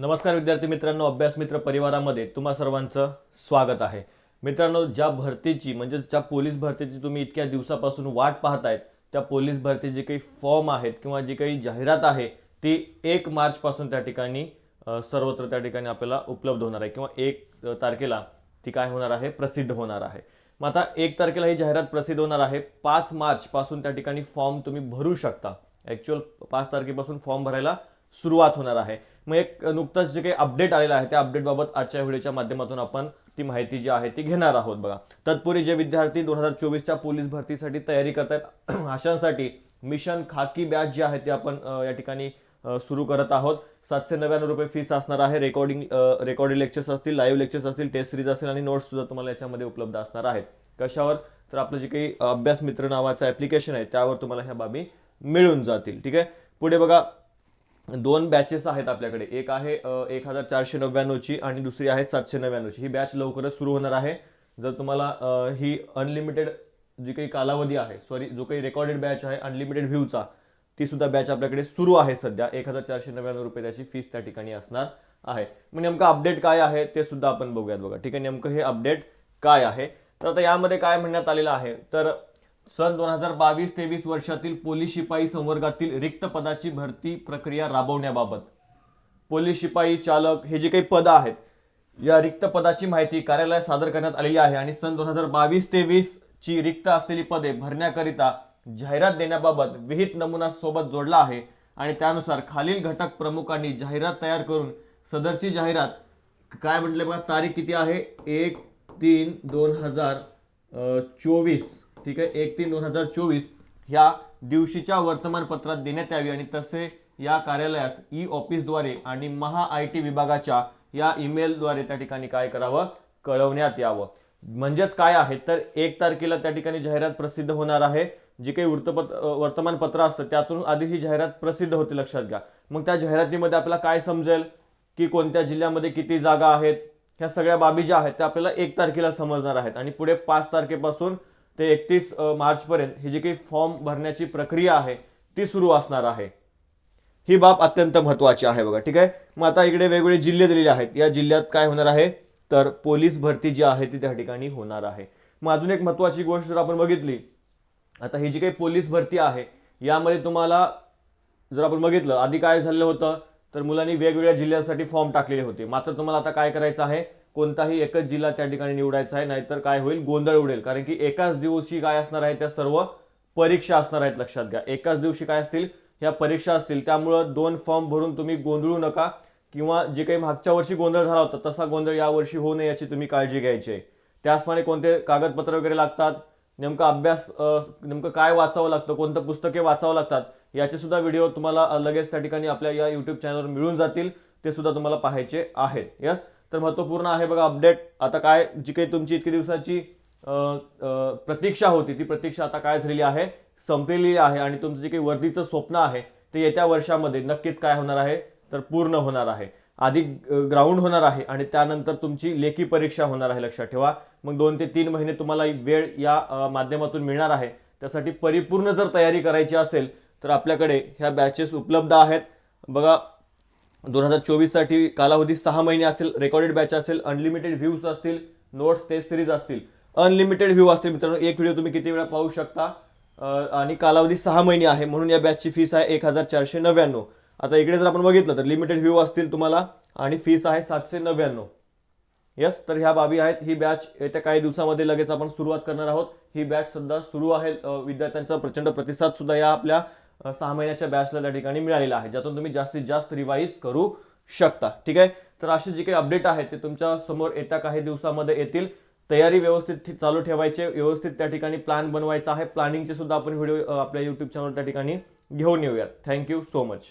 नमस्कार विद्यार्थी मित्रांनो अभ्यास मित्र परिवारामध्ये तुम्हा सर्वांचं स्वागत आहे. मित्रांनो ज्या भरतीची म्हणजे ज्या पोलीस भरतीची तुम्ही इतक्या दिवसापासून वाट पाहतायत त्या पोलीस भरती जे काही फॉर्म आहेत किंवा जी काही जाहिरात आहे ती एक मार्चपासून त्या ठिकाणी सर्वत्र त्या ठिकाणी आपल्याला उपलब्ध होणार आहे किंवा एक तारखेला ती काय होणार आहे प्रसिद्ध होणार आहे. मग आता एक तारखेला ही जाहिरात प्रसिद्ध होणार आहे पाच मार्चपासून त्या ठिकाणी फॉर्म तुम्ही भरू शकता. ॲक्च्युअल पाच तारखेपासून फॉर्म भरायला सुरुवात होणार आहे. मग एक नुकतंच जे काही अपडेट आलेलं आहे त्या अपडेटबाबत आजच्या व्हिडिओच्या माध्यमातून आपण ती माहिती जी आहे ती घेणार आहोत बघा. तत्पूर्वी जे विद्यार्थी दोन हजार चोवीसच्या पोलीस भरतीसाठी तयारी करतायत अशांसाठी मिशन खाकी बॅच जी आहे ती आपण या ठिकाणी सुरू करत आहोत. सातशे नव्याण्णव रुपये फीस असणार आहे. रेकॉर्डिंग रेकॉर्डिंग लेक्चर्स असतील लाईव्ह लेक्चर्स असतील टेस्ट सिरीज असेल आणि नोट्स सुद्धा तुम्हाला याच्यामध्ये उपलब्ध असणार आहेत. कशावर? तर आपलं जे काही अभ्यास मित्र नावाचं ऍप्लिकेशन आहे त्यावर तुम्हाला ह्या बाबी मिळून जातील. ठीक आहे? पुढे बघा दोन बॅचेस आहेत आपल्याकडे. एक आहे एक हजार चारशे नव्याण्णवची आणि दुसरी आहे सातशे नव्याण्णवची. ही बॅच लवकरच सुरू होणार आहे. जर तुम्हाला ही अनलिमिटेड जी काही कालावधी आहे सॉरी जो काही रेकॉर्डेड बॅच आहे अनलिमिटेड व्ह्यूचा ती सुद्धा बॅच आपल्याकडे सुरू आहे सध्या. एक हजार चारशे नव्याण्णव रुपये त्याची फीस त्या ठिकाणी असणार आहे. मग नेमकं अपडेट काय आहे ते सुद्धा आपण बघूयात बघा. ठीक आहे नेमकं हे अपडेट काय आहे? तर आता यामध्ये काय म्हणण्यात आलेलं आहे? तर सन दोन हजार बावीस तेवीस वर्षातील पोलीस शिपाई संवर्गातील रिक्त पदाची भरती प्रक्रिया राबवण्याबाबत. पोलीस शिपाई चालक हे जे काही पद आहेत या रिक्त पदाची माहिती कार्यालयात सादर करण्यात आलेली आहे आणि सन दोन हजार बावीस तेवीस ची रिक्त असलेली पदे भरण्याकरिता जाहिरात देण्याबाबत विहित नमुना सोबत जोडला आहे आणि त्यानुसार खालील घटक प्रमुखांनी जाहिरात तयार करून सदरची जाहिरात काय म्हटले बघा तारीख किती आहे? एक तीन दोन हजार चोवीस. ठीक आहे? एक तीन दोन हजार चोवीस ह्या दिवशीच्या वर्तमानपत्रात देण्यात यावी आणि तसे या कार्यालयास ई ऑफिसद्वारे आणि महा आय टी विभागाच्या या ईमेलद्वारे त्या ठिकाणी काय करावं? कळवण्यात यावं. म्हणजेच काय आहे? तर एक तारखेला त्या ठिकाणी जाहिरात प्रसिद्ध होणार आहे. जी काही वृत्तपत्र वर्तमानपत्र असतं त्यातून आधी ही जाहिरात प्रसिद्ध होते लक्षात घ्या. मग त्या जाहिरातीमध्ये आपल्याला काय समजेल? की कोणत्या जिल्ह्यामध्ये किती जागा आहेत? ह्या सगळ्या बाबी ज्या आहेत त्या आपल्याला एक तारखेला समजणार आहेत. आणि पुढे पाच तारखेपासून ते एकतीस मार्चपर्यंत ही जी काही फॉर्म भरण्याची प्रक्रिया आहे ती सुरू असणार आहे. ही बाब अत्यंत महत्वाची आहे बघा ठीक आहे? मग आता इकडे वेगवेगळे जिल्हे दिलेले आहेत. या जिल्ह्यात काय होणार आहे? तर पोलीस भरती जी आहे ती त्या ठिकाणी होणार आहे. मग अजून एक महत्वाची गोष्ट जर आपण बघितली आता ही जी काही पोलीस भरती आहे यामध्ये तुम्हाला जर आपण बघितलं आधी काय झालेलं होतं? तर मुलांनी वेगवेगळ्या जिल्ह्यासाठी फॉर्म टाकलेले होते. मात्र तुम्हाला आता काय करायचं आहे? कोणताही एकच जिल्हा त्या ठिकाणी निवडायचा आहे नाहीतर काय होईल? गोंधळ उडेल. कारण की एकाच दिवशी काय असणार आहे त्या सर्व परीक्षा असणार आहेत लक्षात घ्या. एकाच दिवशी काय असतील? ह्या परीक्षा असतील. त्यामुळं दोन फॉर्म भरून तुम्ही गोंधळू नका किंवा जे काही मागच्या वर्षी गोंधळ झाला होता तसा गोंधळ यावर्षी होऊ नये याची तुम्ही काळजी घ्यायची आहे. त्याचप्रमाणे कोणते कागदपत्र वगैरे लागतात? नेमका अभ्यास नेमकं काय वाचावं लागतं? कोणतं पुस्तके वाचावं लागतात? याचे सुद्धा व्हिडिओ तुम्हाला लगेच त्या ठिकाणी आपल्या या युट्यूब चॅनलवर मिळून जातील. ते सुद्धा तुम्हाला पाहायचे आहेत. यस तर महत्त्वपूर्ण आहे बघा अपडेट आता काय जी काही तुमची इतकी दिवसाची प्रतीक्षा होती ती प्रतीक्षा आता काय झालेली आहे? संपलेली आहे आणि तुमचं जे काही वर्दीचं स्वप्न आहे ते येत्या वर्षामध्ये नक्कीच काय होणार आहे? तर पूर्ण होणार आहे. आधी ग्राउंड होणार आहे आणि त्यानंतर तुमची लेखी परीक्षा होणार आहे लक्षात ठेवा. मग दोन ते तीन महिने तुम्हाला वेळ या माध्यमातून मिळणार आहे. त्यासाठी परिपूर्ण जर तयारी करायची असेल तर आपल्याकडे ह्या बॅचेस उपलब्ध आहेत. बघा दोन हजार चोवीससाठी कालावधी सहा महिने असेल रेकॉर्डेड बॅच असेल अनलिमिटेड व्ह्यूज असतील नोट्स टेस्ट सिरीज असतील. अनलिमिटेड व्ह्यू असतील. मित्रांनो एक व्हिडिओ तुम्ही किती वेळा पाहू शकता? आणि कालावधी सहा महिने आहे म्हणून या बॅचची फीस आहे एक हजार चारशे नव्याण्णव. आता इकडे जर आपण बघितलं तर लिमिटेड व्ह्यू असतील तुम्हाला आणि फीस आहे सातशे नव्याण्णव. यस तर ह्या बाबी आहेत. ही बॅच येत्या काही दिवसामध्ये लगेच आपण सुरुवात करणार आहोत. ही बॅच सध्या सुरू आहे. विद्यार्थ्यांचा प्रचंड प्रतिसाद सुद्धा या आपल्या सहा महिन्याच्या बॅचला त्या ठिकाणी मिळालेला आहे ज्यातून तुम्ही जास्तीत जास्त रिवाईज करू शकता ठीक आहे? तर असे जे काही अपडेट आहेत ते तुमच्यासमोर येत्या काही दिवसामध्ये येतील. तयारी व्यवस्थित चालू ठेवायचे व्यवस्थित त्या ठिकाणी प्लॅन बनवायचा आहे. प्लॅनिंगचे सुद्धा आपण व्हिडिओ आपल्या युट्यूब चॅनल त्या ठिकाणी घेऊन येऊयात. Thank you so much